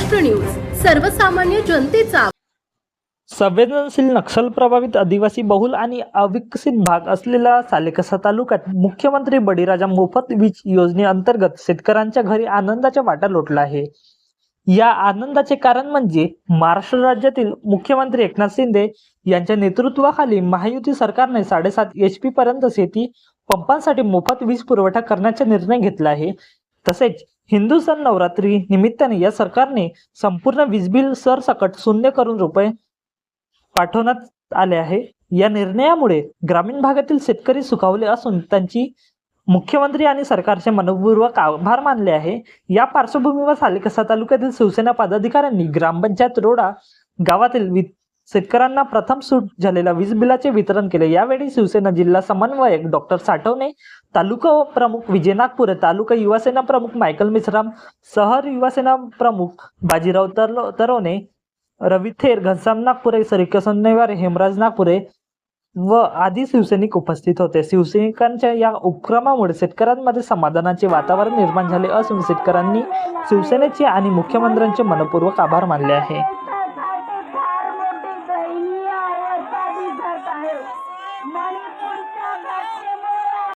Maharashtra news सर्वसामान्य जनतेचा संवेदनशील नक्षल प्रभावित आदिवासी बहुल आणि अविकसित भाग असलेला सालेकसा तालुक्यात मुख्यमंत्री बळीराजा मोफत वीज योजनेअंतर्गत शेतकऱ्यांच्या घरी आनंदाचा वाटा लोटला आहे. या आनंदाचे कारण म्हणजे महाराष्ट्र राज्यातील मुख्यमंत्री एकनाथ शिंदे यांच्या नेतृत्वाखाली महायुती सरकारने साडेसात एच पी पर्यंत शेती पंपांसाठी मोफत वीज पुरवठा करण्याचा निर्णय घेतला आहे. तसेच हिंदू सण नवरात्री निमित्ताने या सरकारने संपूर्ण वीज बिल सरसकट शून्य करून रुपये पाठवण्यात आले आहे. या निर्णयामुळे ग्रामीण भागातील शेतकरी सुखावले असून त्यांची मुख्यमंत्री आणि सरकारचे मनपूर्वक आभार मानले आहे. या पार्श्वभूमीवर सालेकसा तालुक्यातील शिवसेना पदाधिकाऱ्यांनी ग्रामपंचायत रोडा गावातील वि शेतकऱ्यांना प्रथम सूट झालेल्या वीज बिलाचे वितरण केले. यावेळी शिवसेना जिल्हा समन्वयक डॉक्टर साठवणे तालुका प्रमुख विजय नागपूर तालुका युवासेना प्रमुख मायकल मिश्राम शहर युवासेना प्रमुख बाजीराव तर तरवणे रवी थेर घनश्याम नागपुरे सरिका सन्नेवारे हेमराज नागपुरे व आदी शिवसैनिक उपस्थित होते. शिवसैनिकांच्या या उपक्रमामुळे शेतकऱ्यांमध्ये समाधानाचे वातावरण निर्माण झाले असून शेतकऱ्यांनी शिवसेनेचे आणि मुख्यमंत्र्यांचे मनपूर्वक आभार मानले आहे. Malipunta Katemura.